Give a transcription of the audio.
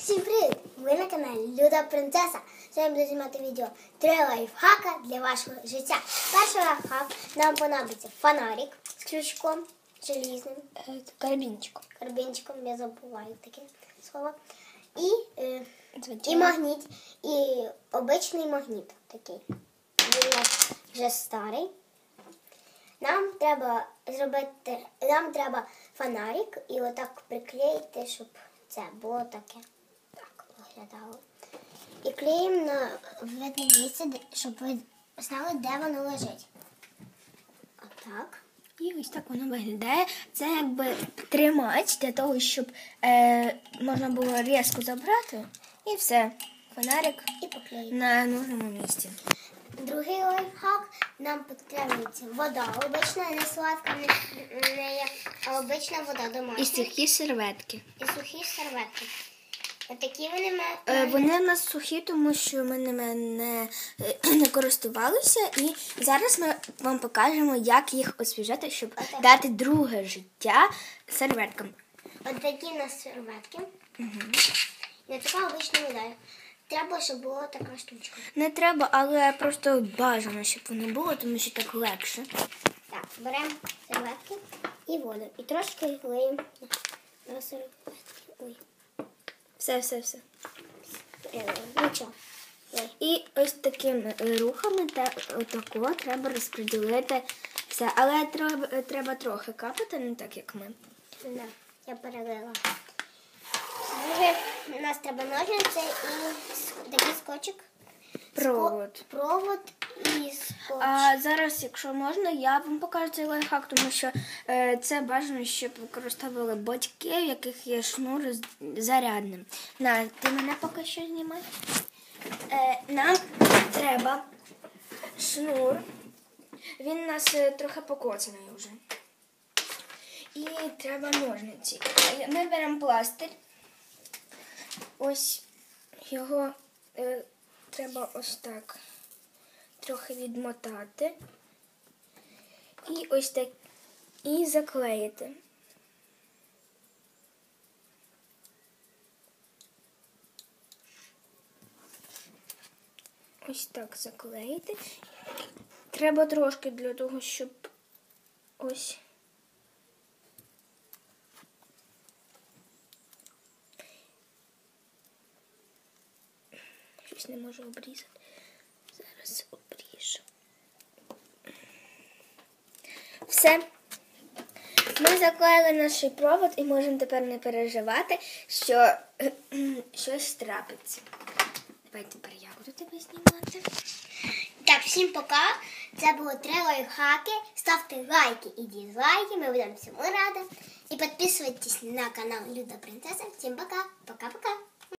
Всім привіт! Ви на каналі Люда Принцеса. Сьогодні буду знімати відео три лайфхака для вашого життя. Перший лайфхак нам понадобиться фонарик з крючком желізним, Карабінчиком. карбінчиком, я забуваю таке слово. І, е, і магніт, і обичний магніт такий. Він у нас вже старий. Нам треба зробити, нам треба фонарик і отак приклеїти, щоб це було таке. І клеїмо на видне місце, щоб ви знали, де воно лежить. Отак. І ось так воно виглядає. Це якби тримач для того, щоб е, можна було різко забрати. І все. Фонарик І поклеїмо. на нужному місці. Другий лайфхак нам потрібна вода. Обична, не сладка, не, не а обична вода домашня. І сухі серветки. І сухі серветки. Отакі вони Е, вони в нас сухі, тому що ми ними не, е, не користувалися. І зараз ми вам покажемо, як їх освіжити, щоб Отак. дати друге життя серветкам. От такі у нас серветки. І така обична вода. Треба, щоб була така штучка. Не треба, але просто бажано, щоб воно було, тому що так легше. Так, беремо серветки і воду. І трошки влиємо на серветки. Ой, Все, все, все. Нічого. І ось такими е, рухами та отако треба розподілити все. Але треба, е, треба трохи капати, не так як ми. Да, я перелила. У нас треба ножниці і такий скотчик. Провод. Провод і скотч. А зараз, якщо можна, я вам покажу цей лайфхак, тому що е, це бажано, щоб використовували батьки, в яких є шнур зарядним. На, ти мене поки що знімай. Е, нам треба шнур. Він у нас е, трохи покоцаний вже. І треба ножниці. Е, Ми беремо пластир. Ось його е, треба ось так трохи відмотати. І ось так. І заклеїти. Ось так заклеїти. Треба трошки для того, щоб ось. Не можу обрізати. Зараз обріжу. Все. Ми заклеїли наш провод і можемо тепер не переживати, що щось трапиться. Давай тепер я буду тебе знімати. Так, всім пока. Це було три лайфхаки. Ставте лайки і дізлайки. Ми будемо всьому раді. І підписуйтесь на канал Люда Принцеса. Всім пока. Пока-пока.